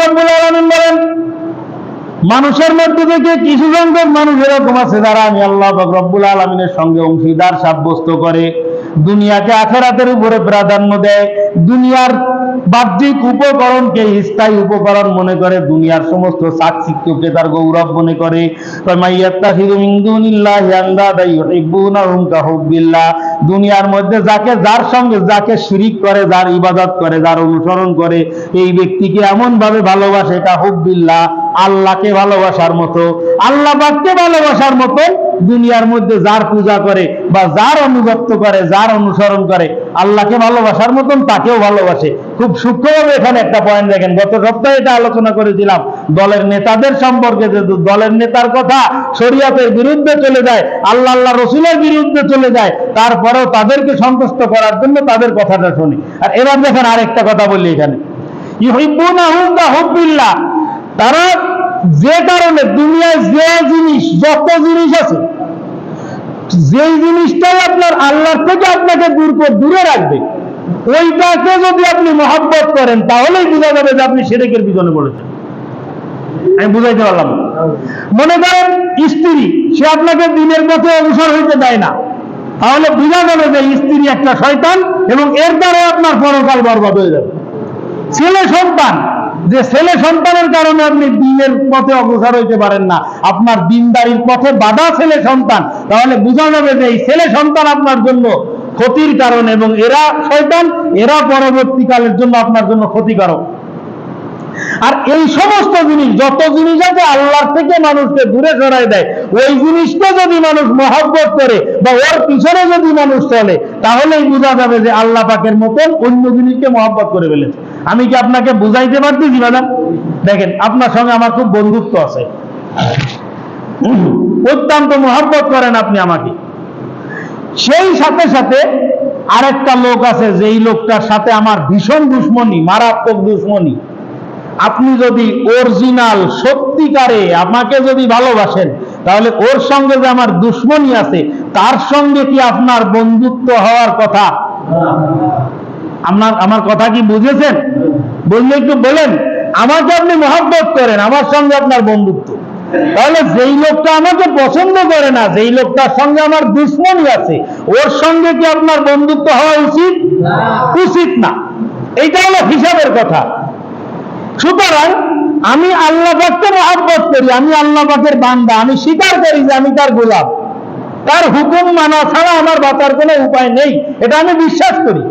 রব্বুল বলেন, মানুষের মধ্যে থেকে কিছু সংখ্যক মানুষ এরকম আছে যারা আমি আল্লাহ রব্বুল আলমিনের সঙ্গে অংশীদার, সাব্যস্ত করে। দুনিয়াকে আখেরাতের উপরে প্রাধান্য দেয়। দুনিয়ার বাহ্যিক উপকরণকে স্থায়ী উপকরণ মনে করে। দুনিয়ার সমস্ত চাকচিক্যকে তার গৌরব মনে করে। দুনিয়ার মধ্যে যাকে যার সঙ্গে যাকে শিরিক করে, যার ইবাদত করে, যার অনুসরণ করে, এই ব্যক্তিকে এমন ভাবে ভালোবাসে কাহুব্বিল্লাহ আল্লাহকে ভালোবাসার মতো, আল্লাহ পাককে ভালোবাসার মতো দুনিয়ার মধ্যে যার পূজা করে বা যার অনুগত্য করে, যার অনুসরণ করে, আল্লাহকে ভালোবাসার মতন তাকেও ভালোবাসে। খুব সূক্ষ্মভাবে এখানে একটা পয়েন্ট দেখেন। গত সপ্তাহে এটা আলোচনা করেছিলাম। দলের নেতাদের সম্পর্কে যে দলের নেতার কথা শরীয়তের বিরুদ্ধে চলে যায়, আল্লাহ আল্লাহ রসুলের বিরুদ্ধে চলে যায়, তারপরেও তাদেরকে সন্তুষ্ট করার জন্য তাদের কথাটা শুনি। আর এবার দেখেন আরেকটা কথা বলি এখানে। তারা যে কারণে দুনিয়ায় যে জিনিস, যত জিনিস আছে, যেই জিনিসটাই আপনার আল্লাহর থেকে আপনাকে দূর করে দূরে রাখবে, ওইটাকে যদি আপনি মহাব্বত করেন, তাহলেই বোঝা যাবে যে আপনি সেরেকের পিছনে পড়েছেন। আমি বুঝাইতে পারলাম মনে করেন স্ত্রী, সে আপনাকে দিনের পথে অবসর হইতে দেয় না। তাহলে বোঝা যাবে যে স্ত্রী একটা শয়তান এবং এর দ্বারা আপনার পরকাল বরবাদ হয়ে যাবে। ছেলে সন্তান যে ছেলে সন্তানের কারণে আপনি দিনের পথে অগ্রসর হইতে পারেন না। আপনার দিনদারির পথে বাধা ছেলে সন্তান। তাহলে বোঝা যাবে যে এই ছেলে সন্তান আপনার জন্য ক্ষতির কারণ এবং এরা শয়তান, এরা পরবর্তীকালের জন্য আপনার জন্য ক্ষতিকারক। আর এই সমস্ত জিনিস, যত জিনিস আছে আল্লাহর থেকে মানুষকে দূরে সরাই দেয়, ওই জিনিসটা যদি মানুষ মহব্বত করে বা ওর পিছনে যদি মানুষ চলে, তাহলেই বোঝা যাবে যে আল্লাহ পাকের মতন অন্য জিনিসকে মহব্বত করে ফেলেছে। আমি কি আপনাকে বুঝাইতে পারতেছি, ম্যাডাম? দেখেন, আপনার সঙ্গে আমার খুব বন্ধুত্ব আছে। অত্যন্ত মহব্বত করেন আপনি আমাকে। সেই সাথে সাথে আরেকটা লোক আছে, যেই লোকটার সাথে আমার ভীষণ দুশ্মনী, মারাত্মক দুশ্মনী। আপনি যদি অরিজিনাল, সত্যিকারে আমাকে যদি ভালোবাসেন, তাহলে ওর সঙ্গে যে আমার দুশ্মনী আছে, তার সঙ্গে কি আপনার বন্ধুত্ব হওয়ার কথা? আপনার, আমার কথা কি বুঝেছেন? বললে একটু বলেন, আমাকে আপনি মহাব্বত করেন, আমার সঙ্গে আপনার বন্ধুত্ব। তাহলে যেই লোকটা আমাকে পছন্দ করে না, যেই লোকটার সঙ্গে আমার দুশ্মনী আছে, ওর সঙ্গে কি আপনার বন্ধুত্ব হওয়া উচিত? উচিত না। এইটা হলো হিসাবের কথা। সুতরাং আমি আল্লাহ পাককে মহাব্বত করি, আমি আল্লাহ পাকের বান্দা, আমি স্বীকার করি যে আমি তার গোলাপ তার হুকুম মানা ছাড়া আমার বাঁচার কোনো উপায় নেই, এটা আমি বিশ্বাস করি।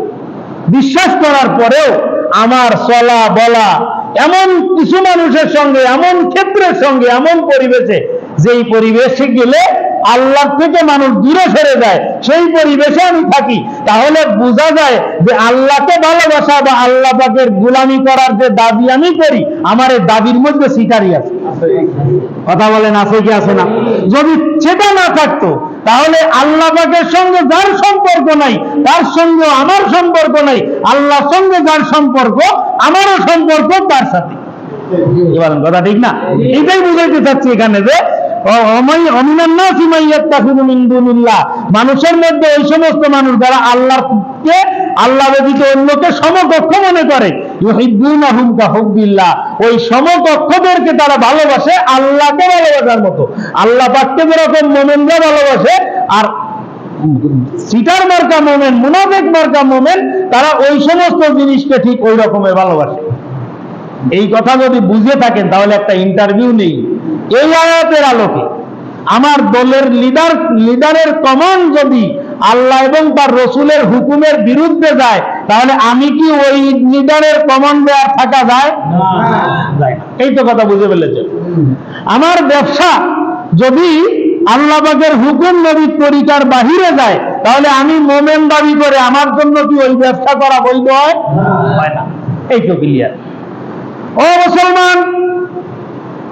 বিশ্বাস করার পরেও আমার চলা বলা এমন কিছু মানুষের সঙ্গে এমন ক্ষেত্রের সঙ্গে এমন পরিবেশে যেই পরিবেশে গেলে আল্লাহ থেকে মানুষ দূরে সরে যায় সেই পরিবেশে আমি থাকি। তাহলে বোঝা যায় যে আল্লাহকে ভালোবাসা বা আল্লাহ পাকের গুলামি করার যে দাবি আমি করি আমার এই দাবির মধ্যে শিকারই আছে। কথা বলেন আছে কি আছে না? যদি সেটা না থাকতো তাহলে আল্লাহ পাকের সঙ্গে যার সম্পর্ক নাই, তার সঙ্গে আমার সম্পর্ক নাই আল্লাহর সঙ্গে যার সম্পর্ক, আমারও সম্পর্ক, তার সাথে কথা ঠিক না এটাই বুঝাইতে চাচ্ছি এখানে যে মান মিন। মানুষের মধ্যে ওই সমস্ত মানুষ যারা আল্লাহকে, আল্লাহ ব্যতীত অন্যকে সমকক্ষ মনে করে। ওই সমকক্ষদেরকে তারা ভালোবাসে, আল্লাহকে ভালোবাসার মতো। আল্লাহ পাককে যেরকম মোমেনরা ভালোবাসে, আর সিটার মার্কা মোমেন, মুনাফেক মার্কা মোমেন, তারা ওই সমস্ত জিনিসকে ঠিক ওই রকমের ভালোবাসে। এই কথা যদি বুঝে থাকেন, তাহলে একটা ইন্টারভিউ নেই। এই আয়াতের আলোকে আমার দলের লিডার লিডারের কমান্ড যদি আল্লাহ এবং তার রসুলের হুকুমের বিরুদ্ধে যায় তাহলে আমি কি ওই লিডারের কমান্ডে আর থাকা যায়? এই তো কথা বুঝে ফেলেছে আমার ব্যবসা যদি আল্লাহ পাকের হুকুম নবীর তরিকার বাহিরে যায় তাহলে আমি মোমেন দাবি করে আমার জন্য কি ওই ব্যবসা করা বৈধ হয়? হয় না। এই তো ক্লিয়ার ও মুসলমান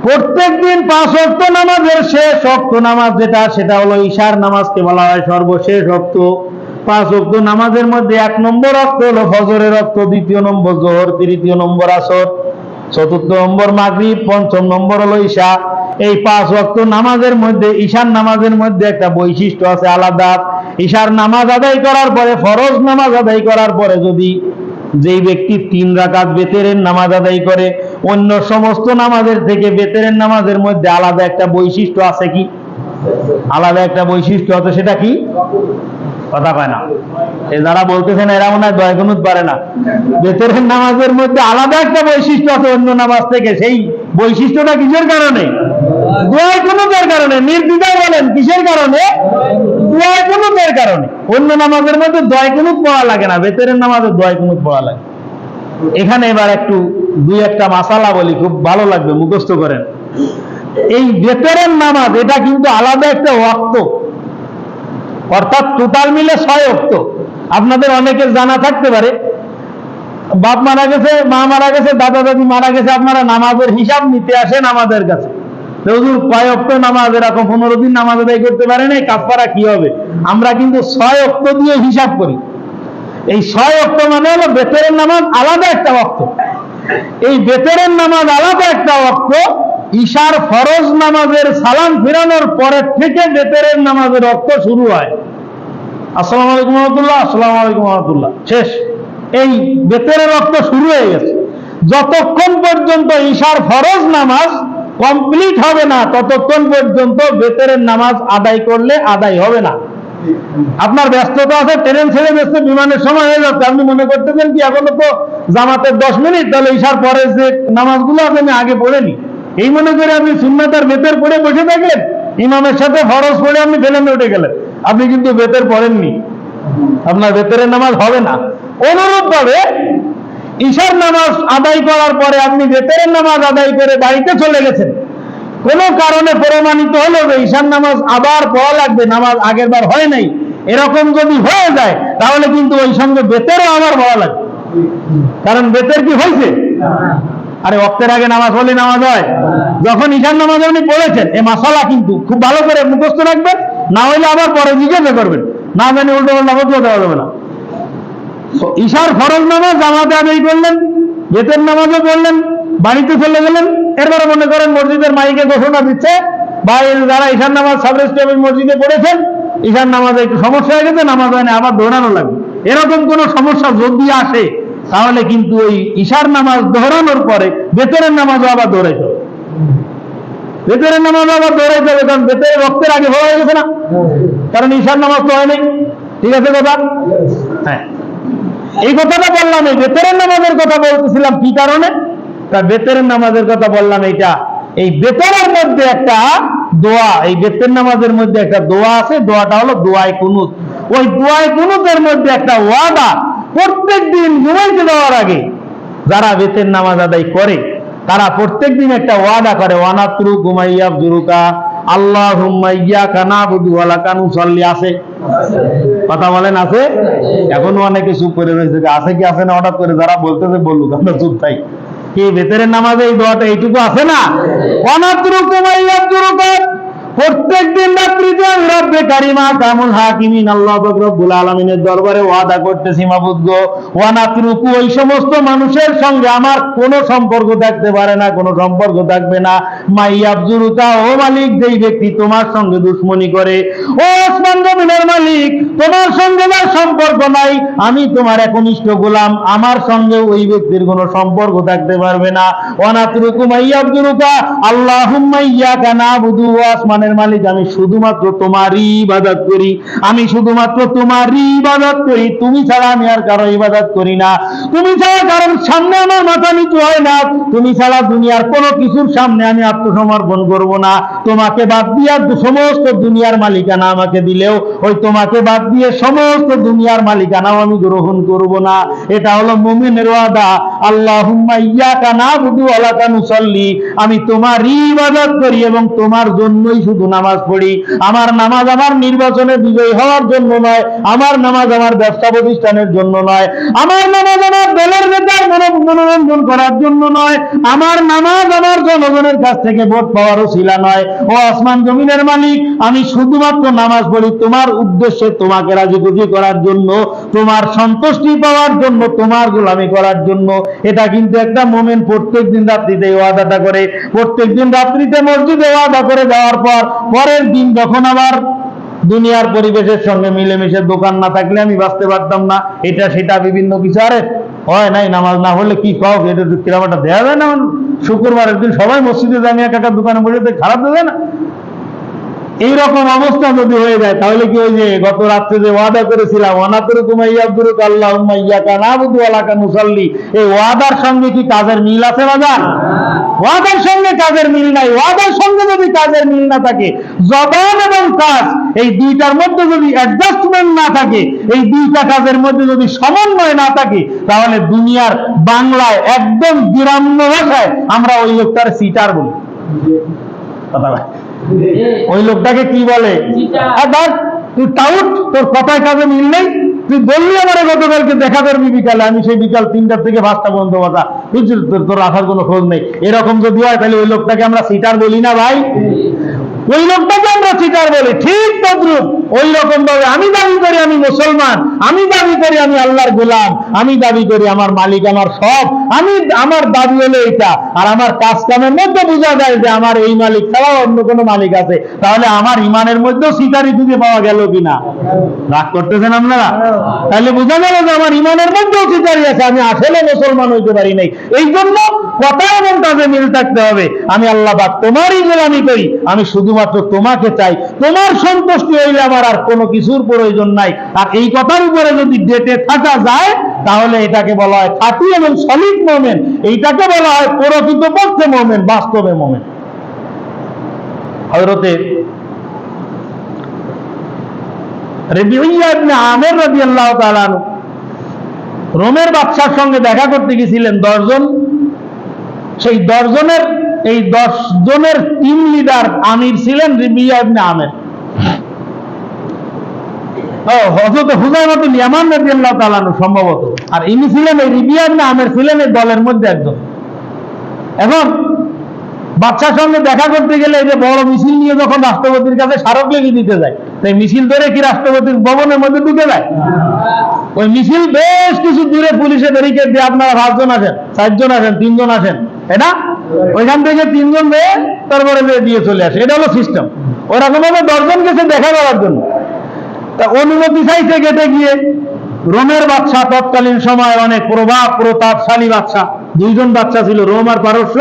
প্রত্যেক দিন পাঁচ অক্ট নামাজের শেষ অক্ট নামাজ যেটা সেটা হলো ঈশার নামাজকে বলা হয় সর্বশেষ অক্ট পাঁচ অক্ট নামাজের মধ্যে এক নম্বর অক্ট হলো ফজরের অক্ট দ্বিতীয় নম্বর জোহর, তৃতীয় নম্বর আসর, চতুর্থ নম্বর মাগরিব, পঞ্চম নম্বর হলো ঈশা। এই পাঁচ ওয়াক্ত নামাজের মধ্যে, ঈশার নামাজের মধ্যে একটা বৈশিষ্ট্য আছে আলাদা। ঈশার নামাজ আদায় করার পরে, ফরজ নামাজ আদায় করার পরে যদি যেই ব্যক্তি তিন রাকাত বেতেরের নামাজ আদায় করে, অন্য সমস্ত নামাজের থেকে বেতেরের নামাজের মধ্যে আলাদা একটা বৈশিষ্ট্য আছে কি? আলাদা একটা বৈশিষ্ট্য আছে, সেটা কি? কথা পায় না। এ যারা বলতেছেন, এরা মনে হয় দয় গুনুত পারে না। বেতরের নামাজের মধ্যে আলাদা একটা বৈশিষ্ট্য আছে, অন্য নামাজ থেকে। সেই বৈশিষ্ট্যটা কিসের কারণে? দোয়ায় কুনুতের কারণে। নির্দ্বিধায় বলেন, কিসের কারণে? দোয়ায় কুনুতের কারণে। অন্য নামাজের মধ্যে দয় কুনুত পড়া লাগে না। বেতরের নামাজে দয় কুনুত পড়া লাগে। এখানে এবার একটু দুই একটা মাসালা বলি, খুব ভালো লাগবে, মুখস্থ করেন। এই বেতরের নামাজ, এটা কিন্তু আলাদা একটা ওয়াক্ত। অর্থাৎ টোটাল মিলে ছয় অক্ত আপনাদের অনেকের জানা থাকতে পারে। বাপ মারা গেছে, মা মারা গেছে, দাদা দাদি মারা গেছে, আপনারা নামাজের হিসাব নিতে আসেন আমাদের কাছে। হুজুর, কয় অক্ত নামাজ? এরকম পনেরো দিন নামাজ আদায় করতে পারে নাই কাফারা কি হবে? আমরা কিন্তু ছয় অক্ত দিয়ে হিসাব করি। এই ছয় অক্ত মানে হলো বেতরের নামাজ আলাদা একটা অক্ত এই বেতরের নামাজ আলাদা একটা অক্ত ঈশার ফরজ নামাজের সালাম ফিরানোর পরের থেকে বেতরের নামাজের অক্ত শুরু হয়। আসসালামু আলাইকুম রহমতুল্লাহ, আসসালামু আলাইকুম রহমতুল্লাহ। শেষ। এই বেতরের রক্ত শুরু হয়ে গেছে। যতক্ষণ পর্যন্ত ঈশার ফরজ নামাজ কমপ্লিট হবে না, ততক্ষণ পর্যন্ত বেতরের নামাজ আদায় করলে আদায় হবে না। আপনার ব্যস্ততা আছে, ট্রেন ছেড়ে ব্যস্ত, বিমানের সময় হয়ে যাচ্ছে। আপনি মনে করতেছেন কি, এখনও তো জামাতের দশ মিনিট, তাহলে ঈশার পরে যে নামাজগুলো আছে আমি আগে পড়ে নি এই মনে করে আপনি সুন্নাতার বেতের পড়ে বসে থাকলেন ইমামের সাথে ফরজ পড়ে আপনি বেলেনে উঠে গেলেন। আপনি কিন্তু বেতের পড়েননি। আপনার বেতরের নামাজ হবে না। অনুরূপ ভাবে ঈশার নামাজ আদায় করার পরে আপনি বেতরের নামাজ আদায় করে বাড়িতে চলে গেছেন। কোনো কারণে প্রমাণিত হলো যে ঈশার নামাজ আবার পড়া লাগবে, নামাজ আগের বার হয় নাই। এরকম যদি হয়ে যায়, তাহলে কিন্তু ওই সঙ্গে বেতেরও আবার পড়া লাগবে। কারণ বেতের কি হয়েছে? আরে অক্তের আগে নামাজ হলে নামাজ হয়। যখন ঈশান নামাজ আপনি পড়েছেন, এ মাসালা কিন্তু খুব ভালো করে মুখস্থ রাখবেন, না হলে আবার পরে জিজ্ঞাসা করবেন। না জানি উল্টো পাল্টা বদলে দেওয়া যাবে না। ঈশার ফরজ নামাজ জামাতে আদায় করলেন বেতের নামাজও পড়লেন, বাড়িতে চলে গেলেন, এরপরে মনে করেন মসজিদের মাইকে ঘোষণা দিচ্ছে বা যারা ঈশান নামাজ সাবরেস্টেবল মসজিদে পড়েছেন, ঈশান নামাজে একটু সমস্যা হয়ে গেছে, নামাজ হয় না, আবার দৌড়ানো লাগবে। এরকম কোনো সমস্যা যদি আসে তাহলে কিন্তু ওই ঈশার নামাজ দৌড়ানোর পরে বেতরের নামাজও আবার দৌড়াইতে হবে। বেতরের নামাজ আবার দৌড়াইতে হবে, কারণ বেতরের রক্তের আগে হয়ে গেছে না। কারণ ঈশার নামাজ তো হয়নি ঠিক আছে কথা হ্যাঁ। এই কথাটা বললাম, এই বেতরের নামাজের কথা বলতেছিলাম কি কারণে? তা বেতরের নামাজের কথা বললাম এইটা। এই বেতরের মধ্যে একটা দোয়া, এই বেতের নামাজের মধ্যে একটা দোয়া আছে, দোয়াটা হলো দোয়ায় কুনুত। ওই দোয়ায় কুনুতের মধ্যে একটা ওয়াদা প্রত্যেক দিন ঘুমাইতে দেওয়ার আগে যারা বেতের নামাজ আদায় করে, তারা প্রত্যেক দিন একটা ওয়াদা করে, ওয়ানাত্রু ঘুমাইয়া জুরুকা আল্লাহ হুম্মাইয়া কানা বুধু আলা কানু সল্লি আছে? কথা বলেন, আছে? এখনও অনেকে চুপ করে রয়েছে, আছে কি, আছে না? হঠাৎ করে যারা বলতেছে, বলুক, আমরা চুপ থাই কি ভেতরের নামাজে এই দোয়াটা এইটুকু আছে না? অনাত্রু কুমাইয়া জুরুকা প্রত্যেক দিন রাত্রিতে আমি রব্বে কারিমা কামুল হাকিমিন, আল্লাহ রব্বুল আলামিনের দরবারে ওয়াদা করতেছি, মাবুদ গো। ওয়ানাতরুকু, ওই সমস্ত মানুষের সঙ্গে আমার কোনো সম্পর্ক থাকতে পারে না, কোনো সম্পর্ক থাকবে না। মাইয়াবজুরুকা ও মালিক, যেই ব্যক্তি তোমার সঙ্গে দুশ্মনী করে। ও আসমান জমিনের মালিক, তোমার সঙ্গে যার সম্পর্ক নাই, আমি তোমার একনিষ্ঠ গোলাম, আমার সঙ্গে ওই ব্যক্তির কোনো সম্পর্ক থাকতে পারবে না। ওয়ানাতরুকু মাইয়াবজুরুকা আল্লাহুম্মা ইয়াকা নাবুদু ওয়া আসমানের মালিক, আমি শুধুমাত্র তোমারই ইবাদত করি। আমি শুধুমাত্র তোমারই ইবাদত করি। তুমি ছাড়া আমি আর কারও ইবাদত করি না। তুমি ছাড়া কারণ সামনে আমার মাথা নিচু হয় না। তুমি ছাড়া দুনিয়ার কোনো কিছুর সামনে আমি আত্মসমর্পণ করব না। তোমাকে বাদ দিয়ে সমস্ত দুনিয়ার মালিকানা আমাকে দিলেও, ওই তোমাকে বাদ দিয়ে সমস্ত দুনিয়ার মালিকানাও আমি গ্রহণ করব না। এটা হলো মুমিনের ওয়াদা। আল্লাহুম্মা ইয়াকা নাবুদু ওয়া লাকা নুসাল্লি। আমি তোমারই ইবাদত করি এবং তোমার জন্যই শুধু নামাজ পড়ি। আমার নামাজ আমার নির্বাচনে বিজয়ী হওয়ার জন্য নয়, আমার নামাজ আমার ব্যবসা প্রতিষ্ঠানের জন্য নয়, আমার নামাজ আমার দলের নেতার মনোরঞ্জন করার জন্য নয়, আমার নামাজ আমার জনগণের কাছ থেকে ভোট পাওয়ারও শিলা নয়। ও আসমান জমিনের মালিক, আমি শুধুমাত্র নামাজ পড়ি তোমার উদ্দেশ্যে, তোমাকে রাজি খুশি করার জন্য, তোমার সন্তুষ্টি পাওয়ার জন্য, তোমার গোলামি করার জন্য। এটা কিন্তু একটা মোমেন্ট প্রত্যেক দিন রাত্রিতে ওয়াদাটা করে। প্রত্যেক দিন রাত্রিতে মসজিদে ওয়াদা করে যাওয়ার পর পরের দিন যখন আবার দুনিয়ার পরিবেশের সঙ্গে মিলেমিশে দোকান না থাকলে আমি বাঁচতে পারতাম না, এটা সেটা বিভিন্ন কিছু আরে হয় নাই, নামাজ না হলে কি কও এটা কিরামাটা একটা দেওয়া যায় না। শুক্রবারের দিন সবাই মসজিদে জামিয়া কাকার দোকানে বসে খারাপ দেবে না। এইরকম অবস্থা যদি হয়ে যায়, তাহলে কি ওই যে গত রাত্রে যে ওয়াদা করেছিলাম, অনাতুরু কুমাই আব্দুরুক আল্লাহ উম্মাইয়া কানা বুদু আলাকা মুসাল্লি এই ওয়াদার সঙ্গে কি কাজের মিল আছে বাজার ওয়াদার সঙ্গে কাজের মিল নাই, ওয়াদার সঙ্গে যদি কাজের মিল না থাকে, জবান এবং কাজ, এই দুইটার মধ্যে যদি অ্যাডজাস্টমেন্ট না থাকে, এই দুইটা কাজের মধ্যে যদি সমন্বয় না থাকে, তাহলে দুনিয়ার বাংলায় একদম গ্রাম্য ভাষায় আমরা ওই লোকটার সিটার বলি কথা। ওই লোকটাকে কি বলে? দেখ, তুই টাউট তোর কথায় কাজে মিল নেই। তুই বললি আমার গতকালকে দেখা করবি বিকালে আমি সেই বিকাল তিনটার থেকে পাঁচটা বন্ধ কথা বুঝছিস তোর- তোর আসার কোনো খোঁজ নেই। এরকম যদি হয় তাহলে ওই লোকটাকে আমরা সিটার বলি না ভাই। ওই লোকটাকে আমরা চিটার বলি। ঠিক তদ্রুপ ওই রকম ভাবে আমি দাবি করি আমি মুসলমান, আমি দাবি করি আমি আল্লাহর গোলাম, আমি দাবি করি আমার মালিক, আমার সব। আমি, আমার দাবি হলো এটা আর আমার কাজ কামের মধ্যে বোঝা যায় যে আমার এই মালিক ছাড়াও অন্য কোনো মালিক আছে। তাহলে আমার ইমানের মধ্যেও সিটারি খুঁজে পাওয়া গেল কিনা? রাগ করতেছেন আপনারা? তাহলে বোঝা গেল যে আমার ইমানের মধ্যেও সিটারি আছে। আমি আসলে মুসলমান হইতে পারি নাই। এই জন্য কথা এবং কাজে মিল থাকতে হবে। আমি আল্লাহ বা তোমারই গোলামি করি। আমি শুধুমাত্র তোমাকে চাই। তোমার সন্তুষ্টি হইলে আমার আর কোনো কিছুর প্রয়োজন নাই। আর এই কথার উপরে যদি ডেটে থাকা যায়, তাহলে এটাকে বলা হয় খাঁটি এবং সলিড মোমেন। এইটাকে বলা হয় প্রকৃত পক্ষে মোমেন, বাস্তবে মোমেন। হজরতে আমের তাআলা আনহু রোমের বাদশার সঙ্গে দেখা করতে গেছিলেন দশজন। সেই দশজনের এই দশ জনের টিম লিডার আমির ছিলেন রিবিয়া ইবনে আমের। ইয়ামান রাদিয়াল্লাহু তাআলা সম্ভবত। আর ইনি ছিলেন এই রিবিয়া ইবনে আমের ছিলেন এই দলের মধ্যে একজন। এখন বাচ্চার সঙ্গে দেখা করতে গেলে এই যে বড় মিছিল নিয়ে যখন রাষ্ট্রপতির কাছে স্মারক লেগে দিতে যায় তাই মিছিল ধরে কি রাষ্ট্রপতির ভবনের মধ্যে ঢুকে যায়? ওই মিছিল বেশ কিছু দূরে পুলিশে ব্যারিকেড দিয়ে আপনারা পাঁচজন আছেন চারজন আছেন তিনজন আছেন না ওইখান থেকে তিনজন মেয়ে, তারপরে দিয়ে চলে আসে। এটা হলো সিস্টেম ওরকম ভাবে দশজন গেছে দেখা করার জন্য। তা অনুমতি চাইতে গেটে গিয়ে। রোমের বাচ্চা তৎকালীন সময় অনেক প্রভাব, প্রতাপশালী বাচ্চা দুইজন বাচ্চা ছিল, রোম আর পারস্য।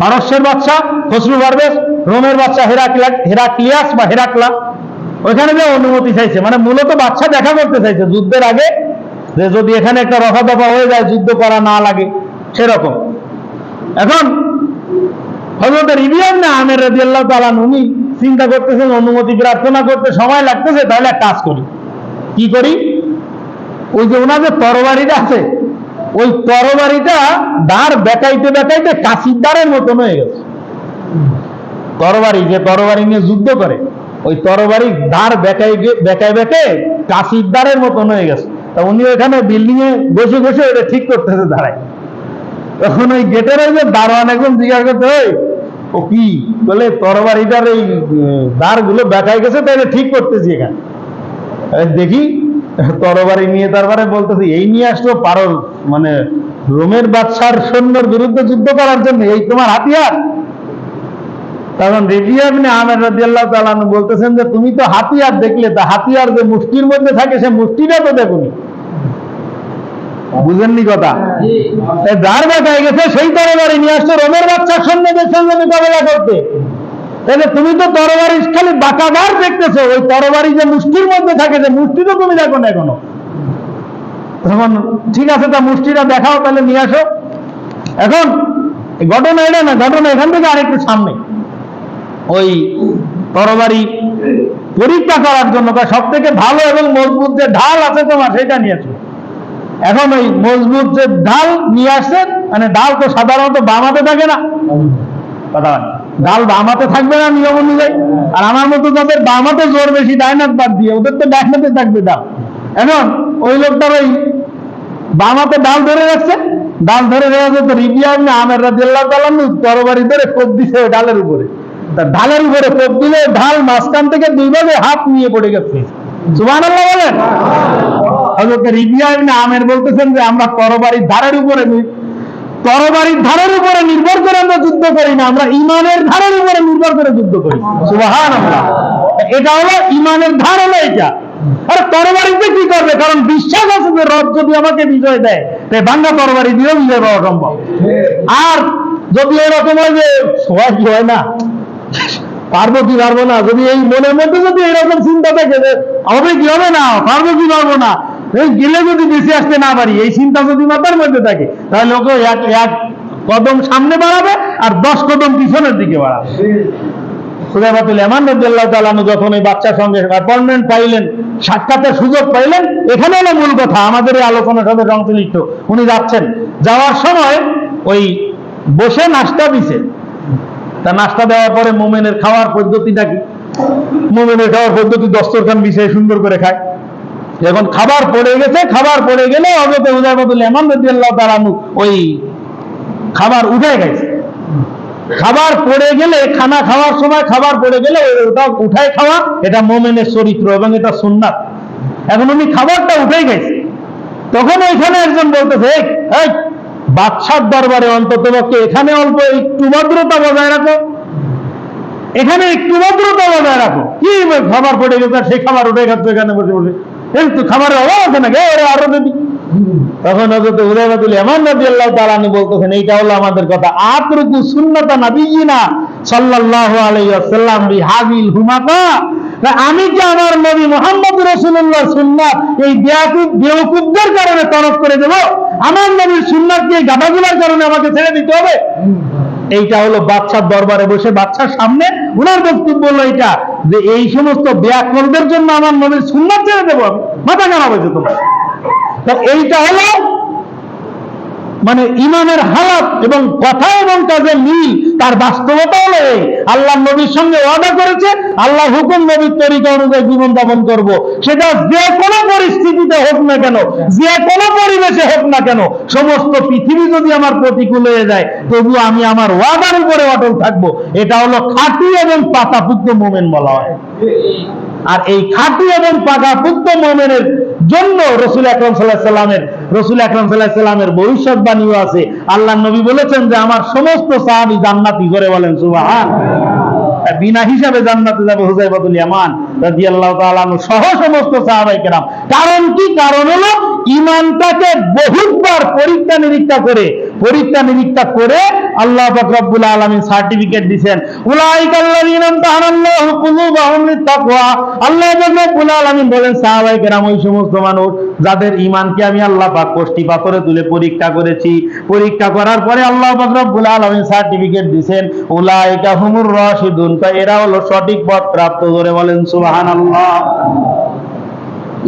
পারস্যের বাচ্চা খসরু পারভেজ, রোমের বাচ্চা হেরাক্লা হেরাক্লিয়াস বা হেরাক্লা। ওইখানে যে অনুমতি চাইছে মানে মূলত বাচ্চা দেখা করতে চাইছে। যুদ্ধের আগে যে যদি এখানে একটা রফা দফা হয়ে যায়, যুদ্ধ করা না লাগে, সেরকম। এখন হজরত রিবিয়ান না আমের রাদিয়াল্লাহু তাআলা উনি চিন্তা করতেছেন, অনুমতি প্রার্থনা করতে সময় লাগতেছে, তাহলে এক কাজ করি। কি করি? ওই যে ওনার যে তরবারিটা আছে, ওই তরবারিটা দাঁড় বেকাইতে বেটাইতে কাশির দ্বারের মতন হয়ে গেছে। তরবারি, যে তরবারি নিয়ে যুদ্ধ করে, ওই তরবারি দাঁড় বেকাই গে- বেকায় বেঁকে কাশির দ্বারের মতন হয়ে গেছে। তা উনি ওখানে বিল্ডিং এ বসে বসে ওটা ঠিক করতেছে দাঁড়ায় তখন ওই গেটের ওই যে দারোয়ান একদম জিজ্ঞাসা করতে ওই ও কি? বলে তরবারিটার এই দাঁড়গুলো বেকায় গেছে এটা ঠিক করতেছি এখানে। দেখি তরবারি নিয়ে তারপরে বলতেছি, এই নিয়ে আসলো পারো মানে রোমের বাদশার সৈন্যর বিরুদ্ধে যুদ্ধ করার জন্য, এই তোমার হাতিয়ার? তখন রেজিয়া ইবনে আমের রাদিয়াল্লাহু তাআলা আনহু বলতেছেন যে, তুমি তো হাতিয়ার দেখলে, তা হাতিয়ার যে মুষ্টির মধ্যে থাকে, সে মুষ্টিটা তো দেখুনি। বুঝেননি কথা? জি এই গেছে, সেই তরবারি নিয়ে আসছে, রোমের বাচ্চার সৈন্যদের সঙ্গে মোকাবেলা করতে। তাহলে তুমি তো তরবারি খালি বাঁকাবার দেখতেছো, ওই তরবারি যে মুষ্টির মধ্যে থাকে, যে মুষ্টি তো তুমি দেখো না এখনও। তখন ঠিক আছে, তা মুষ্টিটা দেখাও, তাহলে নিয়ে আসো। এখন ঘটনা এটা না, ঘটনা এখান থেকে আরেকটু সামনে। ওই তরবারি পরীক্ষা করার জন্য সব থেকে ভালো এবং মজবুত যে ঢাল আছে তোমার সেটা নিয়েছো এখন ওই মজবুত যে ডাল নিয়ে আসছেন মানে ডাল তো সাধারণত বামাতে থাকে না। ডাল বামাতে থাকবে না নিয়ম অনুযায়ী। আর আমার মতো যাদের বামাতে জোর বেশি ডাইনাত বাদ দিয়ে, ওদের তো ডাইনাতে থাকবে ডাল। এখন ওই লোকটার ওই বামাতে ডাল ধরে রাখছে। ডাল ধরে রেখেছে তো রিবিয়া আপনি আমের রাজিয়াল্লাহ তালানু তরবারি ধরে কোপ দিছে ওই ডালের উপরে। ডালের উপরে কোপ দিলে ঢাল মাঝখান থেকে দুই ভাগে হাত নিয়ে পড়ে গেছে। সুবহানাল্লাহ বলেন। আমের বলতেছেন যে, আমরা তরবারির ধারের উপরে তরবারির ধারের উপরে নির্ভর করে আমরা যুদ্ধ করি না, আমরা ইমানের ধারের উপরে নির্ভর করে যুদ্ধ করি। এটা হলো ইমানের ধার হলো এটা। আরে তরবারিতে কি করবে? কারণ বিশ্বাস আছে যে, রব যদি আমাকে বিজয় দেয় তাই বাংলা তরবারি দিয়েও বিজয় পাওয়া সম্ভব। আর যদি এরকম হয় যে কি হয় না, পারব কি পারব না, যদি এই মনের মধ্যে যদি এরকম চিন্তা থাকে যে, হবে কি হবে না, পারব কি পারব না গেলে যদি বেশি আসতে না পারি, এই চিন্তা যদি মাথার মধ্যে থাকে, তাহলে ওকে এক এক কদম সামনে বাড়াবে আর দশ কদম পিছনের দিকে বাড়াবে। সুদাইবাতুল এমান রবিআল্লাহ তাআলা যখন এই বাচ্চার সঙ্গে অ্যাপয়েন্টমেন্ট পাইলেন, সাক্ষাতের সুযোগ পাইলেন, এখানে হলো মূল কথা, আমাদের এই আলোচনার সাথে সংশ্লিষ্ট উনি যাচ্ছেন। যাওয়ার সময় ওই বসে নাস্তা দিছে। তা নাস্তা দেওয়ার পরে মোমেনের খাওয়ার পদ্ধতিটা কি? মোমেনের খাওয়ার পদ্ধতি দস্তরখান বিষয়ে সুন্দর করে খায়। এখন খাবার পড়ে গেছে খাবার পড়ে গেলে অগত উদয়বাদুল এমান রবিআল্লাহ তাআলা ওই খাবার উঠে গেছে। খাবার পড়ে গেলে খানা খাওয়ার সময় খাবার পড়ে গেলে ওটা উঠায় খাওয়া এটা মোমেনের চরিত্র এবং এটা সুন্নাত। এখন উনি খাবারটা উঠেই গেছে। তখন ওইখানে একজন বলতেছে "এই, এই বাদশার দরবারে অন্তত পক্ষে এখানে অল্প একটু ভদ্রতা বজায় রাখো। এখানে একটু ভদ্রতা বজায় রাখো। কি খাবার পড়ে গেছে সেই খাবার উঠে গেছে এখানে বসে বসে। এই তো খাবারের অভাব আছে ওরে আরও যদি। তখন হযরত উদয়বাদুল ইমান রাদিয়াল্লাহু তাআলা আনহু বলতেছেন, এইটা হলো আমাদের কথা। আতরুকু না, আমি কি আমার নবী মুহাম্মদ রাসূলুল্লাহ সুন্নাত এই বেওকুবদের কারণে তরফ করে দেব? আমার নবীর সুন্নাত কি গাদাগুলার কারণে আমাকে ছেড়ে দিতে হবে? এইটা হলো বাচ্চার দরবারে বসে বাচ্চার সামনে উনার বক্তব্য হলো এটা যে এই সমস্ত ব্যাকরণদের জন্য আমার নবীর সুন্দর ছেড়ে দেবো মাথা খারাপ হয়েছে তোমার। এইটা হলো মানে ইমানের হালাত এবং কথা এবং কাজের মিল, তার বাস্তবতা হলো এই। আল্লাহ নবীর সঙ্গে ওয়াদা করেছে আল্লাহ হুকুম নবীর তরিকা অনুযায়ী জীবন যাপন করব। সেটা যে কোনো পরিস্থিতিতে হোক না কেন, যে কোনো পরিবেশে হোক না কেন, সমস্ত পৃথিবী যদি আমার প্রতিকূল হয়ে যায় তবু আমি আমার ওয়াদার উপরে অটল থাকব। এটা হলো খাঁটি এবং পাতাপুক্ত মোমেন বলা হয়। আর এই খাঁটি এবং পাকাপুক্ত মোমেনের জন্য রসুল আকরম সাল্লাহ সাল্লামের, রসুল আকরম সাল্লাহ সাল্লামের ভবিষ্যৎবাণীও আছে। আল্লাহ নবী বলেছেন যে, আমার সমস্ত সাহাবি জান্নাতি, করে বলেন, সুবাহান। বিনা হিসাবে জান্নাতে যাবে হুজাইবাতুল ইয়ামান রাদিয়াল্লাহু তাআলা সহ সমস্ত সাহাবাই কেরাম। কারণ কি? কারণ হলো ইমানটাকে বহুতবার পরীক্ষা নিরীক্ষা করে পরীক্ষা নিরীক্ষা করে আল্লাহ পাক রব্বুল আলামিন সার্টিফিকেট লিত্তাকওয়া। আল্লাহ পাক রব্বুল আলামিন বলেন সাহাবাই কেরাম, ওই সমস্ত মানুষ যাদের ঈমানকে আমি আল্লাহ পাক কষ্টি পাথরে তুলে পরীক্ষা করেছি, পরীক্ষা করার পরে আল্লাহ পাক রব্বুল আলামিন সার্টিফিকেট দিবেন উলাইকা হুমুর রাশিদুন। এরা হলো সঠিক পথ প্রাপ্ত করে বলেন, সুবহানাল্লাহ।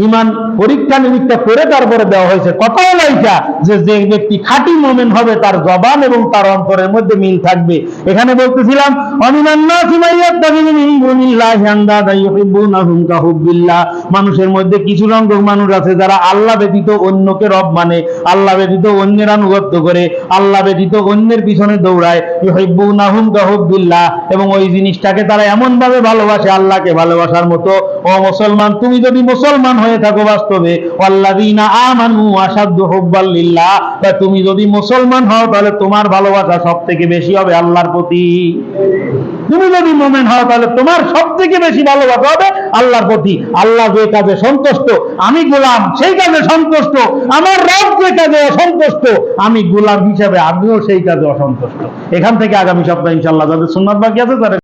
ইমান পরীক্ষা নিরীক্ষা করে তারপরে দেওয়া হয়েছে। কথা হলো এইটা যে যে ব্যক্তি খাঁটি মোমেন হবে, তার জবান এবং তার অন্তরের মধ্যে মিল থাকবে। এখানে বলতেছিলাম মিন মানুষের মধ্যে কিছু সংখ্যক মানুষ আছে যারা আল্লাহ ব্যতীত অন্যকে রব মানে আল্লাহ ব্যতীত অন্যের আনুগত্য করে, আল্লাহ ব্যতীত অন্যের পিছনে দৌড়ায়। ইউহিব্বুনাহুম কাহুব্বিল্লাহ এবং ওই জিনিসটাকে তারা এমন ভাবে ভালোবাসে, আল্লাহকে ভালোবাসার মতো। ও মুসলমান, তুমি যদি মুসলমান হয়ে থাকো বাস্তবে। তুমি যদি মুসলমান হও, তাহলে তোমার ভালোবাসা সবথেকে বেশি হবে আল্লাহর প্রতি। তুমি যদি মোমেন হও, তাহলে তোমার সব থেকে বেশি ভালোবাসা হবে আল্লাহর প্রতি। আল্লাহ যে কাজে সন্তুষ্ট, আমি গোলাম, সেই কাজে সন্তুষ্ট। আমার রব যে কাজে অসন্তুষ্ট, আমি গোলাম হিসাবে আমিও সেই কাজে অসন্তুষ্ট। এখান থেকে আগামী সপ্তাহে ইনশাল্লাহ যাদের সুন্নাত বাকি আছে তারা